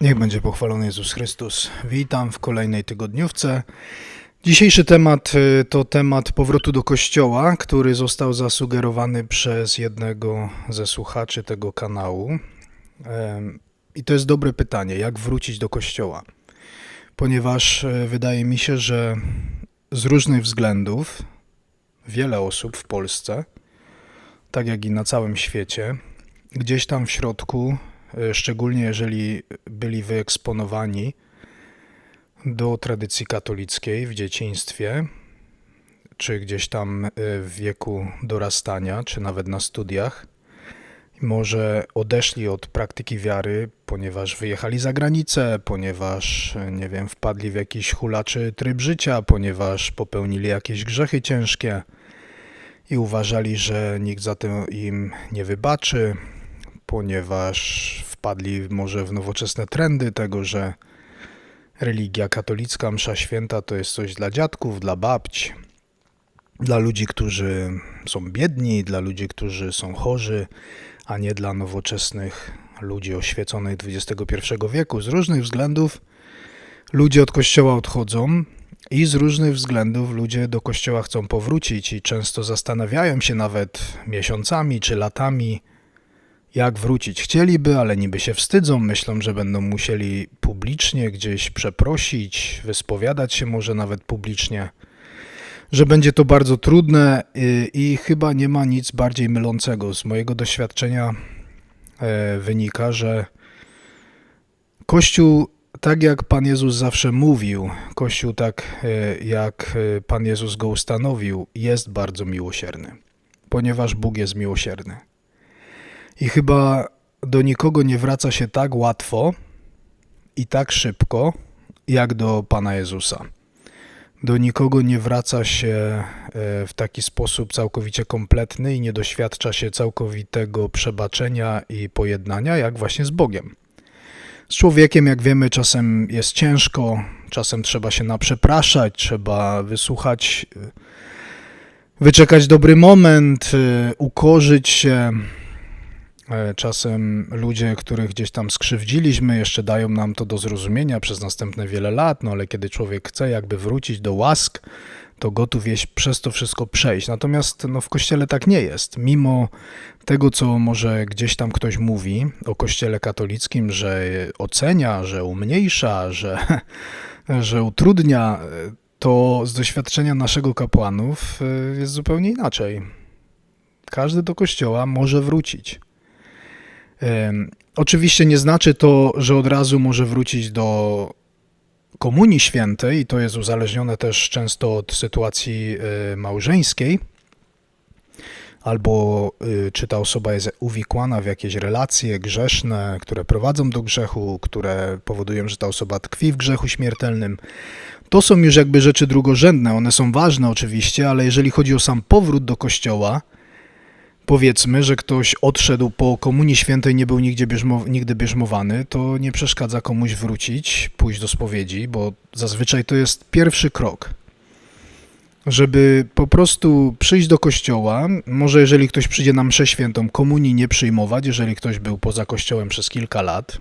Niech będzie pochwalony Jezus Chrystus. Witam w kolejnej tygodniówce. Dzisiejszy temat y, to temat powrotu do kościoła, który został zasugerowany przez jednego ze słuchaczy tego kanału. I to jest dobre pytanie, jak wrócić do kościoła? Ponieważ y, wydaje mi się, że z różnych względów wiele osób w Polsce, tak jak i na całym świecie, gdzieś tam w środku szczególnie jeżeli byli wyeksponowani do tradycji katolickiej w dzieciństwie, czy gdzieś tam e, w wieku dorastania, czy nawet na studiach. Może odeszli od praktyki wiary, ponieważ wyjechali za granicę, ponieważ, e, nie wiem, wpadli w jakiś hulaczy tryb życia, ponieważ popełnili jakieś grzechy ciężkie i uważali, że nikt za to im nie wybaczy, ponieważ wpadli może w nowoczesne trendy tego, że religia katolicka, msza święta to jest coś dla dziadków, dla babć, dla ludzi, którzy są biedni, dla ludzi, którzy są chorzy, a nie dla nowoczesnych ludzi oświeconych XXI wieku. Z różnych względów ludzie od kościoła odchodzą i z różnych względów ludzie do kościoła chcą powrócić i często zastanawiają się nawet miesiącami czy latami, jak wrócić. Chcieliby, ale niby się wstydzą, myślą, że będą musieli publicznie gdzieś przeprosić, wyspowiadać się może nawet publicznie, że będzie to bardzo trudne i, i chyba nie ma nic bardziej mylącego. Z mojego doświadczenia e, wynika, że Kościół, tak jak Pan Jezus zawsze mówił, Kościół, tak e, jak e, Pan Jezus go ustanowił, jest bardzo miłosierny, ponieważ Bóg jest miłosierny. I chyba do nikogo nie wraca się tak łatwo i tak szybko, jak do Pana Jezusa. Do nikogo nie wraca się e, w taki sposób całkowicie kompletny i nie doświadcza się całkowitego przebaczenia i pojednania, jak właśnie z Bogiem. Z człowiekiem, jak wiemy, czasem jest ciężko, czasem trzeba się naprzepraszać, trzeba wysłuchać, e, wyczekać dobry moment, e, ukorzyć się. E, Czasem ludzie, których gdzieś tam skrzywdziliśmy, jeszcze dają nam to do zrozumienia przez następne wiele lat, no ale kiedy człowiek chce jakby wrócić do łask, to gotów jest przez to wszystko przejść. Natomiast no, w kościele tak nie jest. Mimo tego, co może gdzieś tam ktoś mówi o kościele katolickim, że ocenia, że umniejsza, że, że utrudnia, to z doświadczenia naszego kapłanów y, jest zupełnie inaczej. Każdy do kościoła może wrócić. Oczywiście nie znaczy to, że od razu może wrócić do Komunii Świętej, i to jest uzależnione też często od sytuacji e, małżeńskiej, albo y, czy ta osoba jest uwikłana w jakieś relacje grzeszne, które prowadzą do grzechu, które powodują, że ta osoba tkwi w grzechu śmiertelnym. To są już jakby rzeczy drugorzędne, one są ważne oczywiście, ale jeżeli chodzi o sam powrót do kościoła, Powiedzmy, że ktoś odszedł po Komunii Świętej, nie był nigdzie bierzmo, nigdy bierzmowany, to nie przeszkadza komuś wrócić, pójść do spowiedzi, bo zazwyczaj to jest pierwszy krok. Żeby po prostu przyjść do kościoła, może jeżeli ktoś przyjdzie na mszę świętą, komunii nie przyjmować, jeżeli ktoś był poza kościołem przez kilka lat,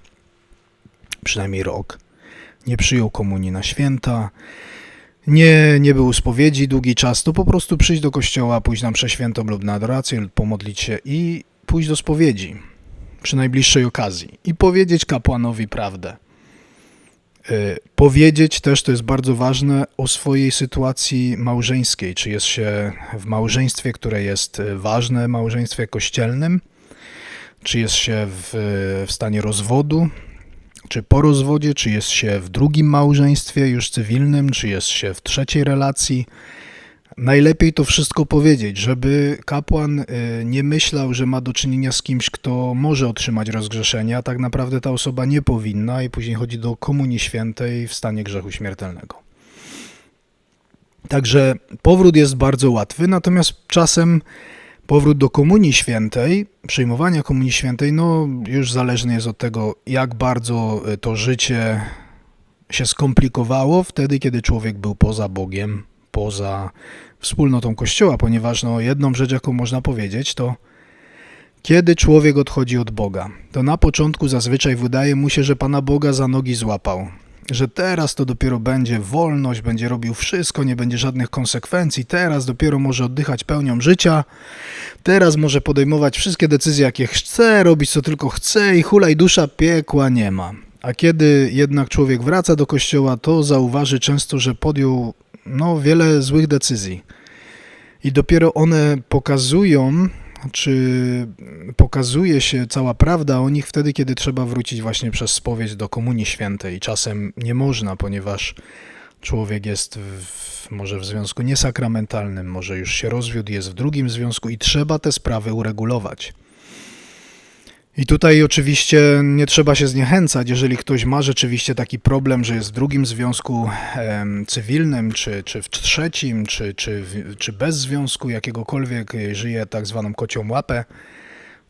przynajmniej rok, nie przyjął komunii na święta, nie, nie był spowiedzi długi czas, to po prostu przyjść do kościoła, pójść na mszę świętą lub na adorację, lub pomodlić się i pójść do spowiedzi przy najbliższej okazji i powiedzieć kapłanowi prawdę. Y, Powiedzieć też, to jest bardzo ważne, o swojej sytuacji małżeńskiej, czy jest się w małżeństwie, które jest y, ważne, małżeństwie kościelnym, czy jest się w, w stanie rozwodu, czy po rozwodzie, czy jest się w drugim małżeństwie już cywilnym, czy jest się w trzeciej relacji. Najlepiej to wszystko powiedzieć, żeby kapłan y, nie myślał, że ma do czynienia z kimś, kto może otrzymać rozgrzeszenie, a tak naprawdę ta osoba nie powinna i później chodzi do Komunii Świętej w stanie grzechu śmiertelnego. Także powrót jest bardzo łatwy, natomiast czasem powrót do Komunii Świętej, przyjmowania Komunii Świętej, no już zależny jest od tego, jak bardzo y, to życie się skomplikowało wtedy, kiedy człowiek był poza Bogiem, poza wspólnotą Kościoła, ponieważ no, jedną rzecz, jaką można powiedzieć, to Kiedy człowiek odchodzi od Boga, to na początku zazwyczaj wydaje mu się, że Pana Boga za nogi złapał. Że teraz to dopiero będzie wolność, będzie robił wszystko, nie będzie żadnych konsekwencji, teraz dopiero może oddychać pełnią życia, teraz może podejmować wszystkie decyzje, jakie chce, robić co tylko chce i hulaj dusza piekła nie ma. A kiedy jednak człowiek wraca do kościoła, to zauważy często, że podjął no, wiele złych decyzji. I dopiero one pokazują, czy pokazuje się cała prawda o nich wtedy, kiedy trzeba wrócić właśnie przez spowiedź do Komunii Świętej. Czasem nie można, ponieważ człowiek jest w, może w związku niesakramentalnym, może już się rozwiódł, jest w drugim związku i trzeba te sprawy uregulować. I tutaj oczywiście nie trzeba się zniechęcać, jeżeli ktoś ma rzeczywiście taki problem, że jest w drugim związku cywilnym, czy, czy w trzecim, czy, czy, czy bez związku jakiegokolwiek y, żyje tak zwaną kocią łapę,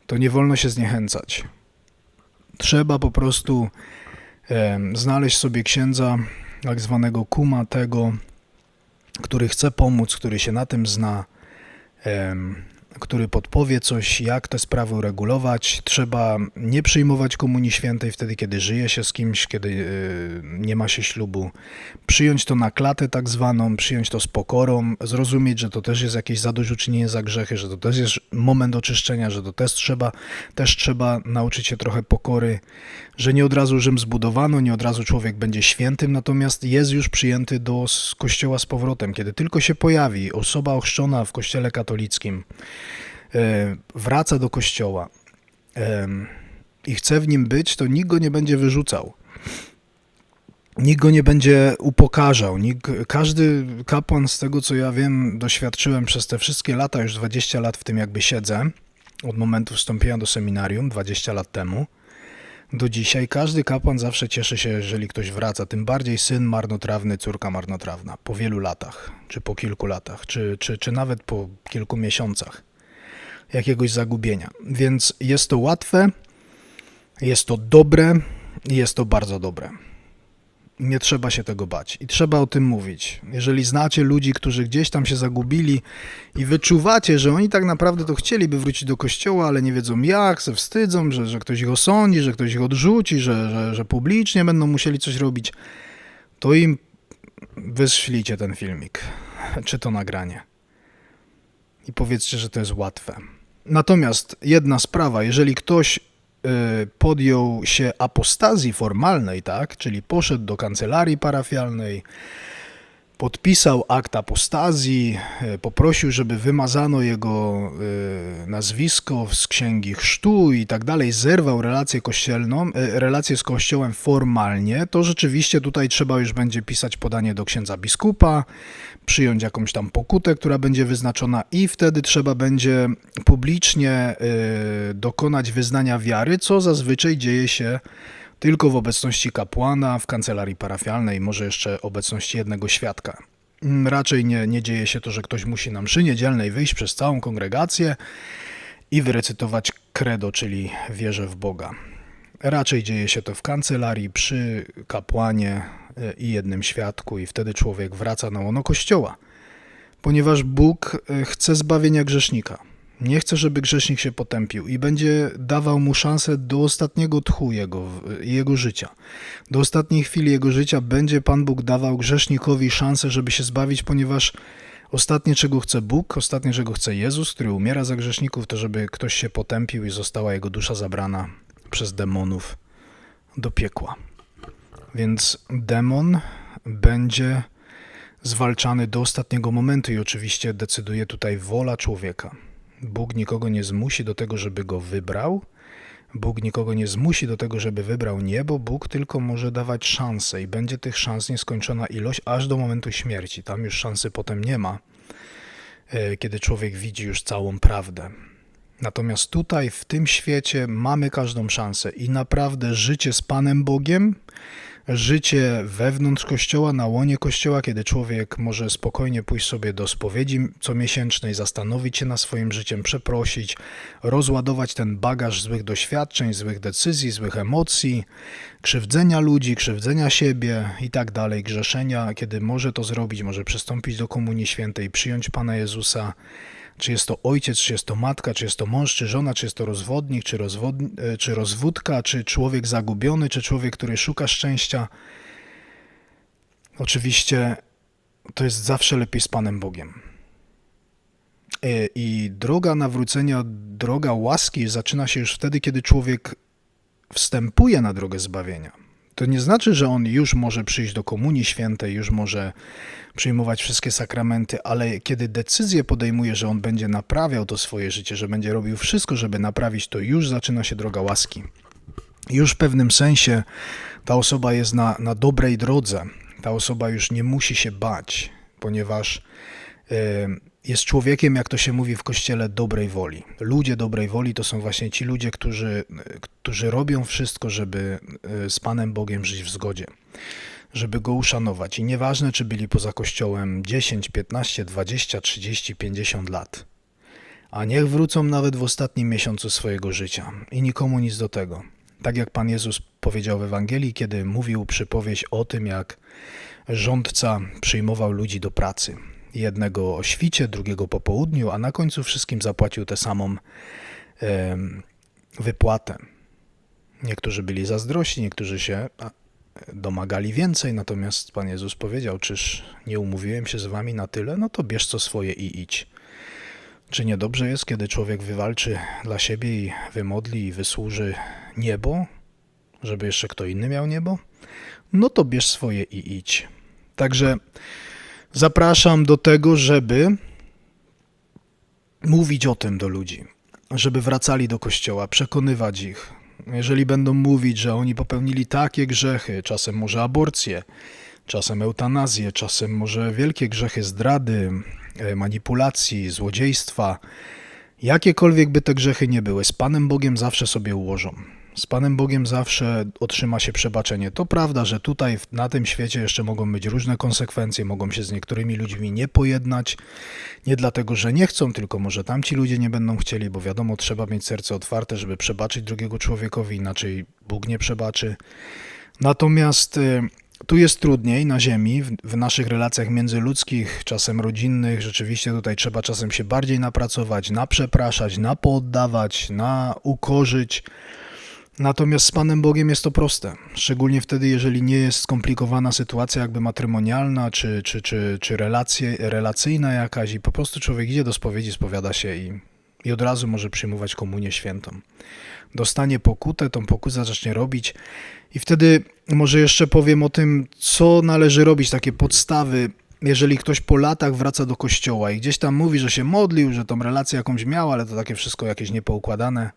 to nie wolno się zniechęcać. Trzeba po prostu znaleźć sobie księdza, tak zwanego kuma tego, który chce pomóc, który się na tym zna, który podpowie coś, jak te sprawy uregulować. Trzeba nie przyjmować Komunii Świętej wtedy, kiedy żyje się z kimś, kiedy y, nie ma się ślubu. Przyjąć to na klatę tak zwaną, przyjąć to z pokorą, zrozumieć, że to też jest jakieś zadośćuczynienie za grzechy, że to też jest moment oczyszczenia, że to też trzeba, też trzeba nauczyć się trochę pokory, że nie od razu Rzym zbudowano, nie od razu człowiek będzie świętym, natomiast jest już przyjęty do kościoła z powrotem. Kiedy tylko się pojawi osoba ochrzczona w kościele katolickim, wraca do kościoła i chce w nim być, to nikt go nie będzie wyrzucał. Nikt go nie będzie upokarzał. Nikt, każdy kapłan, z tego co ja wiem, doświadczyłem przez te wszystkie lata, już 20 lat w tym jakby siedzę, od momentu wstąpienia do seminarium, 20 lat temu, do dzisiaj każdy kapłan zawsze cieszy się, jeżeli ktoś wraca, tym bardziej syn marnotrawny, córka marnotrawna, po wielu latach, czy po kilku latach, czy, czy, czy nawet po kilku miesiącach jakiegoś zagubienia. Więc jest to łatwe, jest to dobre jest to bardzo dobre. Nie trzeba się tego bać i trzeba o tym mówić. Jeżeli znacie ludzi, którzy gdzieś tam się zagubili i wyczuwacie, że oni tak naprawdę to chcieliby wrócić do kościoła, ale nie wiedzą jak, se wstydzą, że, że ktoś ich osądzi, że ktoś ich odrzuci, że, że, że publicznie będą musieli coś robić, to im wyślijcie ten filmik, czy to nagranie. I powiedzcie, że to jest łatwe. Natomiast jedna sprawa, jeżeli ktoś y, podjął się apostazji formalnej, tak, czyli poszedł do kancelarii parafialnej, podpisał akt apostazji, y, poprosił, żeby wymazano jego y, nazwisko z księgi chrztu i tak dalej, zerwał relację kościelną, y, relację z kościołem formalnie, to rzeczywiście tutaj trzeba już będzie pisać podanie do księdza biskupa, przyjąć jakąś tam pokutę, która będzie wyznaczona i wtedy trzeba będzie publicznie dokonać wyznania wiary, co zazwyczaj dzieje się tylko w obecności kapłana w kancelarii parafialnej, może jeszcze obecności jednego świadka. Mm, Raczej nie, nie dzieje się to, że ktoś musi na mszy niedzielnej wyjść przez całą kongregację i wyrecytować credo, czyli wierzę w Boga. Raczej dzieje się to w kancelarii przy kapłanie e, i jednym świadku, i wtedy człowiek wraca na łono kościoła, ponieważ Bóg e, chce zbawienia grzesznika. Nie chce, żeby grzesznik się potępił i będzie dawał mu szansę do ostatniego tchu jego, jego życia. Do ostatniej chwili jego życia będzie Pan Bóg dawał grzesznikowi szansę, żeby się zbawić, ponieważ ostatnie, czego chce Bóg, ostatnie, czego chce Jezus, który umiera za grzeszników, to żeby ktoś się potępił i została jego dusza zabrana przez demonów do piekła. Więc demon będzie zwalczany do ostatniego momentu i oczywiście decyduje tutaj wola człowieka. Bóg nikogo nie zmusi do tego, żeby go wybrał. Bóg nikogo nie zmusi do tego, żeby wybrał niebo. Bóg tylko może dawać szanse i będzie tych szans nieskończona ilość aż do momentu śmierci. Tam już szansy potem nie ma, e, kiedy człowiek widzi już całą prawdę. Natomiast tutaj, w tym świecie, mamy każdą szansę i naprawdę życie z Panem Bogiem, życie wewnątrz kościoła, na łonie kościoła, kiedy człowiek może spokojnie pójść sobie do spowiedzi comiesięcznej, zastanowić się nad swoim życiem, przeprosić, rozładować ten bagaż złych doświadczeń, złych decyzji, złych emocji, krzywdzenia ludzi, krzywdzenia siebie i tak dalej, grzeszenia, kiedy może to zrobić, może przystąpić do Komunii Świętej, przyjąć Pana Jezusa, Czy jest to ojciec, czy jest to matka, czy jest to mąż, czy żona, czy jest to rozwodnik, czy, rozwod... e, czy rozwódka, czy człowiek zagubiony, czy człowiek, który szuka szczęścia. Oczywiście to jest zawsze lepiej z Panem Bogiem. E, I droga nawrócenia, droga łaski zaczyna się już wtedy, kiedy człowiek wstępuje na drogę zbawienia. To nie znaczy, że on już może przyjść do Komunii Świętej, już może przyjmować wszystkie sakramenty, ale kiedy decyzję podejmuje, że on będzie naprawiał to swoje życie, że będzie robił wszystko, żeby naprawić, to już zaczyna się droga łaski. Już w pewnym sensie ta osoba jest na, na dobrej drodze. Ta osoba już nie musi się bać, ponieważ y, jest człowiekiem, jak to się mówi w kościele, dobrej woli. Ludzie dobrej woli to są właśnie ci ludzie, którzy, którzy robią wszystko, żeby y, z Panem Bogiem żyć w zgodzie, żeby go uszanować. I nieważne, czy byli poza kościołem 10, 15, 20, 30, 50 lat. A niech wrócą nawet w ostatnim miesiącu swojego życia i nikomu nic do tego. Tak jak Pan Jezus powiedział w Ewangelii, kiedy mówił przypowieść o tym, jak rządca przyjmował ludzi do pracy. Jednego o świcie, drugiego po południu, a na końcu wszystkim zapłacił tę samą wypłatę. Niektórzy byli zazdrośni, niektórzy się domagali więcej, natomiast Pan Jezus powiedział: Czyż nie umówiłem się z wami na tyle? No to bierz co swoje i idź. Czy niedobrze jest, kiedy człowiek wywalczy dla siebie i wymodli i wysłuży niebo, żeby jeszcze kto inny miał niebo? No to bierz swoje i idź. Także zapraszam do tego, żeby mówić o tym do ludzi, żeby wracali do kościoła, przekonywać ich. Jeżeli będą mówić, że oni popełnili takie grzechy, czasem może aborcję, czasem eutanazję, czasem może wielkie grzechy zdrady, e, manipulacji, złodziejstwa, jakiekolwiek by te grzechy nie były, z Panem Bogiem zawsze sobie ułożą. Z Panem Bogiem zawsze otrzyma się przebaczenie. To prawda, że tutaj na tym świecie jeszcze mogą być różne konsekwencje, mogą się z niektórymi ludźmi nie pojednać. Nie dlatego, że nie chcą, tylko może tamci ludzie nie będą chcieli, bo wiadomo, trzeba mieć serce otwarte, żeby przebaczyć drugiego człowiekowi, inaczej Bóg nie przebaczy. Natomiast y, tu jest trudniej na ziemi, w, naszych relacjach międzyludzkich, czasem rodzinnych. Rzeczywiście tutaj trzeba czasem się bardziej napracować, naprzepraszać, napoddawać, na ukorzyć. Natomiast z Panem Bogiem jest to proste. Szczególnie wtedy, jeżeli nie jest skomplikowana sytuacja jakby matrymonialna, czy, czy, czy, czy relacje, relacyjna jakaś i po prostu człowiek idzie do spowiedzi, spowiada się i, i od razu może przyjmować komunię świętą. Dostanie pokutę, tą pokutę zacznie robić i wtedy może jeszcze powiem o tym, co należy robić, takie podstawy, jeżeli ktoś po latach wraca do kościoła i gdzieś tam mówi, że się modlił, że tą relację jakąś miał, ale to takie wszystko jakieś niepoukładane.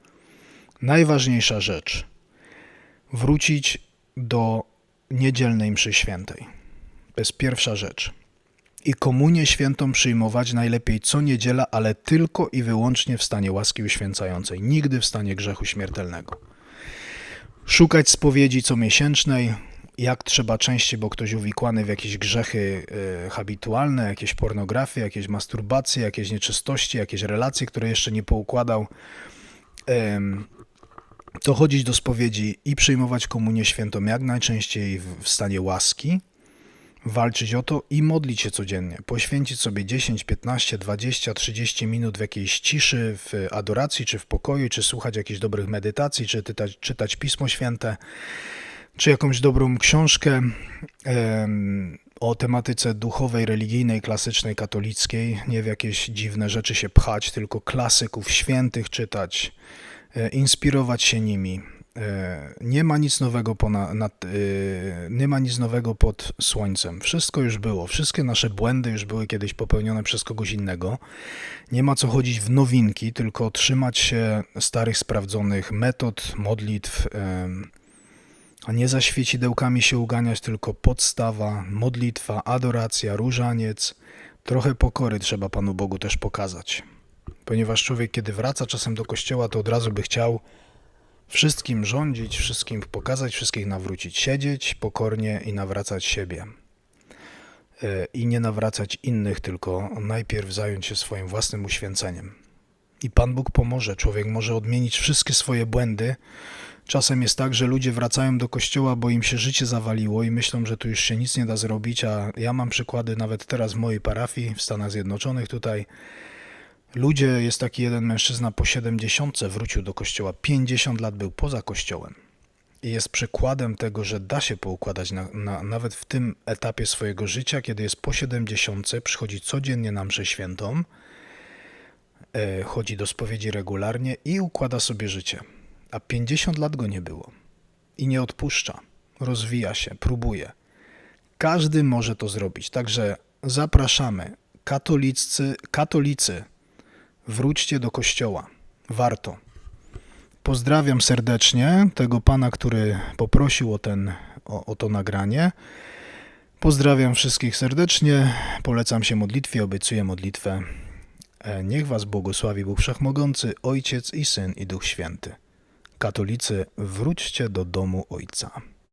Najważniejsza rzecz. Wrócić do niedzielnej mszy świętej. To jest pierwsza rzecz. I komunię świętą przyjmować najlepiej co niedziela, ale tylko i wyłącznie w stanie łaski uświęcającej, nigdy w stanie grzechu śmiertelnego szukać spowiedzi comiesięcznej, jak trzeba częściej, bo ktoś uwikłany w jakieś grzechy e, habitualne, jakieś pornografie, jakieś masturbacje, jakieś nieczystości, jakieś relacje, które jeszcze nie poukładał, to chodzić do spowiedzi i przyjmować komunię świętą jak najczęściej w, stanie łaski, walczyć o to i modlić się codziennie. Poświęcić sobie 10, 15, 20, 30 minut w jakiejś ciszy, w adoracji, czy w pokoju, czy słuchać jakichś dobrych medytacji, czy czytać, czytać Pismo Święte, czy jakąś dobrą książkę o tematyce duchowej, religijnej, klasycznej, katolickiej. Nie w jakieś dziwne rzeczy się pchać, tylko klasyków świętych czytać, inspirować się nimi. E, Nie ma nic nowego ponad, nad, e, nie ma nic nowego pod słońcem. Wszystko już było. Wszystkie nasze błędy już były kiedyś popełnione przez kogoś innego. Nie ma co chodzić w nowinki, tylko trzymać się starych, sprawdzonych metod, modlitw, a nie za świecidełkami się uganiać, tylko podstawa, modlitwa, adoracja, różaniec. Trochę pokory trzeba Panu Bogu też pokazać. Ponieważ człowiek, kiedy wraca czasem do kościoła, to od razu by chciał wszystkim rządzić, wszystkim pokazać, wszystkich nawrócić, siedzieć pokornie i nawracać siebie. E, I nie nawracać innych, tylko najpierw zająć się swoim własnym uświęceniem. I Pan Bóg pomoże. Człowiek może odmienić wszystkie swoje błędy. Czasem jest tak, że ludzie wracają do kościoła, bo im się życie zawaliło i myślą, że tu już się nic nie da zrobić, a ja mam przykłady nawet teraz w mojej parafii w Stanach Zjednoczonych tutaj, Ludzie, jest taki jeden mężczyzna po 70 wrócił do kościoła, 50 lat był poza kościołem. I jest przykładem tego, że da się poukładać na, na, nawet w tym etapie swojego życia, kiedy jest po 70, przychodzi codziennie na mszę świętą, e, chodzi do spowiedzi regularnie i układa sobie życie. A 50 lat go nie było. I nie odpuszcza. Rozwija się, próbuje. Każdy może to zrobić. Także zapraszamy. Katolicy, katolicy, wróćcie do kościoła. Warto. Pozdrawiam serdecznie tego pana, który poprosił o, ten, o, o to nagranie. Pozdrawiam wszystkich serdecznie. Polecam się modlitwie, obiecuję modlitwę. E, Niech was błogosławi Bóg Wszechmogący, Ojciec i Syn i Duch Święty. Katolicy, wróćcie do domu Ojca.